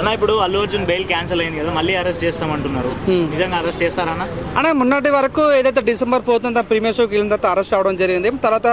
అన్న ఇప్పుడు Allu Arjun bail cancel అయింది కదా మళ్ళీ అరెస్ట్ చేస్తామంటున్నారు. నిజంగా అరెస్ట్ చేస్తారన్న? అన్న మొన్నటి వరకు ఏదైతే డిసెంబర్ ఫోర్త్ ప్రీమియర్ షోకి వెళ్ళిన తర్వాత అరెస్ట్ అవడం జరిగింది. తర్వాత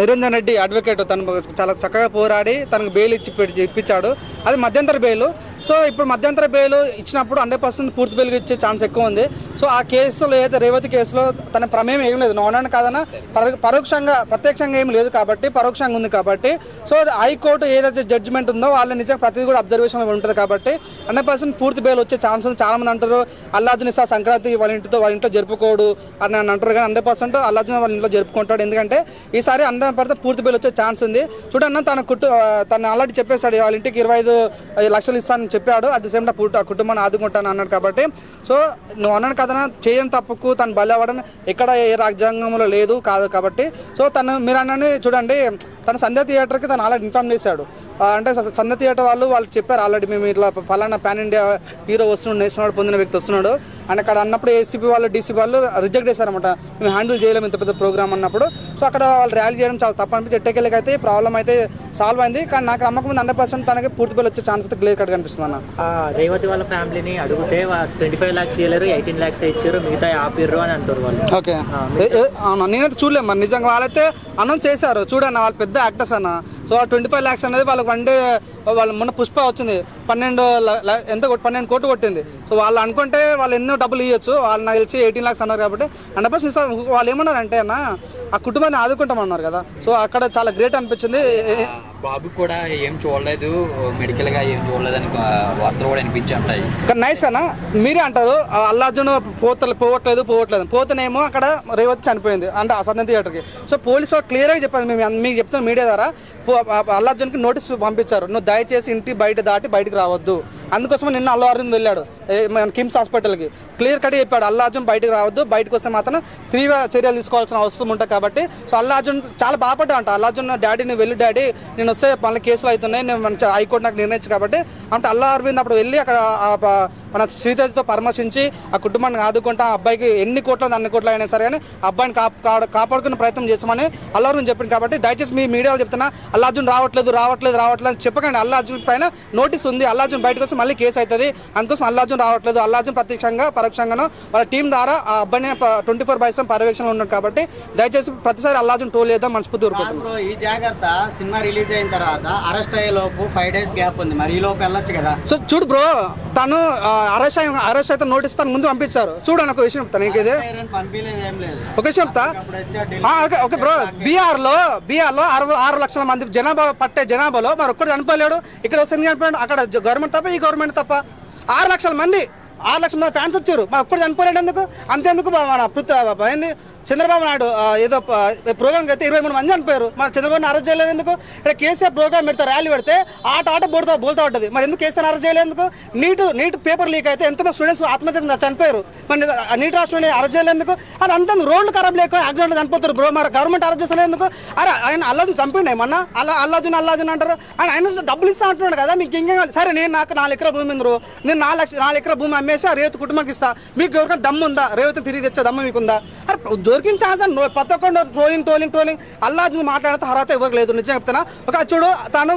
నిరంజన్ రెడ్డి అడ్వకేట్ తను చాలా చక్కగా పోరాడి తనకు బెయిల్ ఇచ్చి ఇప్పించాడు. అది మధ్యంతర బెయిల్ సో ఇప్పుడు మధ్యంతర బెయిల్ ఇచ్చినప్పుడు హండ్రెడ్ పర్సెంట్ పూర్తి బెయిల్ ఇచ్చే ఛాన్స్ ఎక్కువ ఉంది. సో ఆ కేసులో ఏదైతే రేవతి కేసులో తన ప్రమేయం ఏం లేదు. నోనని కాదన్నా పరో- పరోక్షంగా ప్రత్యక్షంగా ఏం లేదు కాబట్టి పరోక్షంగా ఉంది కాబట్టి. సో హైకోర్టు ఏదైతే జడ్జిమెంట్ ఉందో వాళ్ళ నిజంగా ప్రతిదీ కూడా అబ్జర్వేషన్ ఉంటుంది కాబట్టి హండ్రెడ్ పర్సెంట్ పూర్తి బెయిల్ వచ్చే ఛాన్స్ ఉంది. చాలా మంది అంటారు అల్లార్జున్ నిసా సంక్రాంతి వాళ్ళ ఇంటితో వాళ్ళ ఇంట్లో జరుపుకోడు అని అంటారు కానీ హండ్రెడ్ పర్సెంట్ అల్లార్జున్ వాళ్ళ ఇంట్లో జరుపుకుంటాడు. ఎందుకంటే ఈసారి హండ్రెడ్ పర్సెంట్ పూర్తి బెయిల్ వచ్చే ఛాన్స్ ఉంది. చూడన్న తన కుట్టు తను ఆల్రెడీ చెప్పేశాడు వాళ్ళ ఇంటికి ఇరవై ఐదు లక్షలు ఇస్తాను చెప్పాడు. అట్ ది సేమ్ టైం ఆ కుటుంబాన్ని ఆదుకుంటాను అన్నాడు కాబట్టి. సో నువ్వు అన్నాడు కదా చేయని తప్పుకు తను బలి అవ్వడం ఎక్కడ ఏ రాజ్యాంగంలో లేదు కాదు కాబట్టి. సో తను మీరు అన్నని చూడండి తన సంధ్య థియేటర్కి తను ఆల్రెడీ ఇన్ఫార్మ్ చేశాడు. అంటే స- సంధ్య థియేటర్ వాళ్ళు వాళ్ళు చెప్పారు ఆల్రెడీ మేము ఇట్లా ఫలానా పాన్ ఇండియా హీరో వస్తున్నాడు నేషనల్ పొందిన వ్యక్తి వస్తున్నాడు. అండ్ అక్కడ అన్నప్పుడు ఏసీపీ వాళ్ళు డీసీ వాళ్ళు రిజెక్ట్ చేశారనమాట మేము హ్యాండిల్ చేయలేము ఇంత పెద్ద ప్రోగ్రామ్ అన్నప్పుడు. సో అక్కడ వాళ్ళు ర్యాలీ చేయడం చాలా తప్పు అనిపించి ఎట్టకెళ్ళకి అయితే ప్రాబ్లం అయితే సాల్వ్ అయింది. కానీ నాకు నమ్మకం హండ్రెడ్ పర్సెంట్ తనకి పూర్తి బిల్ వచ్చే ఛాన్స్ అయితే క్లియర్ కట్ కనిపిస్తుంది అన్న. రేవతి వాళ్ళ ఫ్యామిలీని అడిగితే ట్వంటీ ఫైవ్ ల్యాక్స్ ఇవ్వలేరు ఎయిటీన్ ల్యాక్స్ ఇచ్చారు మిగతా ఆపిర్రు అని అంటారు వాళ్ళు. ఓకే. అవునా? నేనైతే చూడలేము మరి. నిజంగా వాళ్ళైతే అనౌన్స్ చేశారు. చూడన్న వాళ్ళు పెద్ద యాక్టర్స్ అన్న. సో ఆ ట్వంటీ ఫైవ్ ల్యాక్స్ అనేది వాళ్ళకి వన్ డే వాళ్ళు మొన్న పుష్ప వచ్చింది. పన్నెండు ఎంత పన్నెండు కోట్లు కొట్టింది. సో వాళ్ళు అనుకుంటే వాళ్ళు ఎన్నో డబ్బులు ఇవ్వచ్చు వాళ్ళు నాకు తెలిసి ఎయిటీన్ ల్యాక్స్ అన్నారు కాబట్టి హండ్రెడ్ పర్సెంట్ వాళ్ళు ఏమన్నారంటే అన్న ఆ కుటుంబాన్ని ఆదుకుంటామన్నారు కదా. సో అక్కడ చాలా గ్రేట్ అనిపించింది. బాబు కూడా ఏం చూడలేదు. మెడికల్గా ఏం చూడలేదని వార్తలు కూడా అనిపించి ఉంటాయి. కానీ నైస్ అన్న మీరే అంటారు ఆ అల్లార్జున్ పోతలు పోవట్లేదు పోవట్లేదు. పోతేనేమో అక్కడ రేవతి చనిపోయింది అంటే ఆ థియేటర్ థియేటర్కి. సో పోలీసు వాళ్ళు క్లియర్గా చెప్పారు మేము మీకు చెప్తున్న మీడియా ద్వారా పో- ఆ- అల్లార్జున్కి నోటీస్ పంపించారు. నువ్వు దయచేసి ఇంటి బయట దాటి బయటికి రావద్దు. అందుకోసం నిన్న అల్లు అర్జున్ వెళ్ళాడు ఏ, మన కిమ్స్ హాస్పిటల్కి. క్లియర్ కట్ చెప్పాడు అల్లు అర్జున్ బయటికి రావద్దు బయటకు వస్తే మాత్రం తీవ్ర చర్యలు తీసుకోవాల్సిన అవసరం ఉంటుంది కాబట్టి. సో అల్లు అర్జున్ చాలా బాధపడ్డా అంట అల్లు అర్జున్ డాడీ నువ్వు వెళ్ళు డాడీ నేను వస్తే మళ్ళీ కేసులు అవుతున్నాయి. నేను మన హైకోర్టు నాకు నిర్ణయించు కాబట్టి. అంటే అల్లా అరవింద్ అప్పుడు వెళ్ళి అక్కడ మన శ్రీతేజతో పరామర్శించి ఆ కుటుంబాన్ని ఆదుకుంటా ఆ అబ్బాయికి ఎన్ని కోట్ల అన్ని కోట్లు అయినా సరే కానీ అబ్బాయిని కాపాడు- కాపాడుకునే ప్రయత్నం చేస్తామని అల్లా అర్జున్ చెప్పింది కాబట్టి దయచేసి మీ మీడియాలో చెప్తున్నా అల్లా అర్జున్ రావట్లేదు రావట్లేదు రావట్లేదు అని చెప్పకండి. అల్లా అర్జున్ పైన నోటీస్ ఉంది. అల్లా అర్జున్ బయటకు వస్తే మళ్ళీ కేసు అవుతుంది. అందుకోసం అల్లా అర్జున్ రావట్లేదు. అల్లా అర్జున్ ప్రత్యక్షంగా పరోక్షంగాను వాళ్ళ టీం ద్వారా ఆ అబ్బాయిని ట్వంటీ ఫోర్ బై సెవెన్ పర్యవేక్షణలో ఉన్నాడు కాబట్టి దయచేసి ప్రతిసారి అల్లా అర్జున్ టోల్ చేద్దాం. మనస్ఫూర్తి ఈ జాగ్రత్త సినిమా రిలీజ్ అయిన తర్వాత అరెస్ట్ అయ్యే లోపు ఫైవ్ డేస్ గ్యాప్ ఉంది. మరి ఈ లోపు వెళ్ళొచ్చు కదా. సో చూడు బ్రో తను అరెస్ట్ అరెస్ట్ అయితే నోటీస్ తను ముందు పంపించారు. చూడు అని ఒక విషయం చెప్తాను లేదు. ఒక విషయం చెప్తా. Okay okay bro. బీహార్లో బీహార్లో అరవై ఆరు లక్షల మంది జనాభా పట్టే జనాభాలో మరి ఒక్కడు చనిపోలేడు. ఇక్కడ వస్తుంది చనిపోయాడు? అక్కడ గవర్నమెంట్ తప్ప ఈ గవర్నమెంట్ తప్ప. ఆరు లక్షల మంది ఆరు లక్షల మంది ఫ్యాన్స్ వచ్చారు. మరి ఒక్కడు చనిపోలేడు ఎందుకు? అంతేందుకు మన ఏంది? చంద్రబాబు నాయుడు ఏదో ప్రోగ్రామ్ అయితే ఇరవై మూడు మంది చనిపోయారు. మరి చంద్రబాబు అరెస్ట్ చేయలేదు ఎందుకు? ఇక్కడ కేసీఆర్ ప్రోగ్రామ్ పెడితే ర్యాలీ పెడితే ఆట ఆట బోల్తా బోల్తా ఉంటుంది. మరి ఎందుకు కేసీఆర్ అరెస్ట్ చేయలేందుకు నీట్ నీట్ పేపర్ లీక్ అయితే ఎంతమంది స్టూడెంట్స్ ఆత్మహత్య చనిపోయారు. మరి నీట్ రాష్ట్రంలో అరెస్ట్ చేయలేందుకు అది అంత రోడ్లు ఖరాబ్ లేక యాక్సిడెంట్ చనిపోతారు బ్రో. మరి గవర్నమెంట్ అరెస్ట్ చేస్తలేదు అరే ఆయన అల్లాజున్ చంపిండే మొన్న. అల్లా అల్లాజున్ అల్లాజున్ అంటారు. ఆయన ఆయన డబ్బులు ఇస్తా అంటున్నాడు కదా మీకు ఇంకేం సరే నేను నాకు నాలుగు ఎకరా భూమి ఉందరు నేను నాలుగు లక్ష నాలుగు ఎకరా భూమి అమ్మేసి ఆ రేవతి కుటుంబానికి ఇస్తా. మీకు ఎవరికైనా దమ్ము ఉందా? రేవతి తిరిగి తెచ్చే దమ్ము మీకు ఉందా అరే దొరికిన ఛాన్స్ అని ప్రతి ఒక్కరు ట్రోలింగ్ ట్రోలింగ్ ట్రోలింగ్ అల్లాజున్ మాట్లాడితే అర్హత ఎవరికి లేదు నిజం చెప్తున్నా. ఒక చూడు తను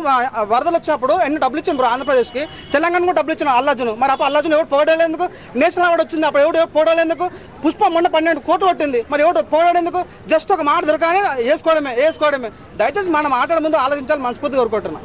వరదలు వచ్చినప్పుడు ఎన్ని డబ్బులు ఇచ్చిన బ్రో ఆంధ్రప్రదేశ్కి? తెలంగాణ కూడా డబ్బులు ఇచ్చిన అల్లాజును మరి అప్పుడు అల్లాజును ఎవరు పోడలేందుకు నేషనల్ అవార్డు వచ్చింది అప్పుడు ఎవడు ఎవరు పోడలేందుకు పుష్ప మొన్న పన్నెండు కోట్లు కొట్టింది. మరి ఎవడు పోడేందుకు జస్ట్ ఒక మాట దొరకనే వేసుకోవడమే వేసుకోవడమే. దయచేసి మనం మాట్లాడే ముందు ఆలోచించాలి మనస్ఫూర్తి కోరుకుంటున్నాం.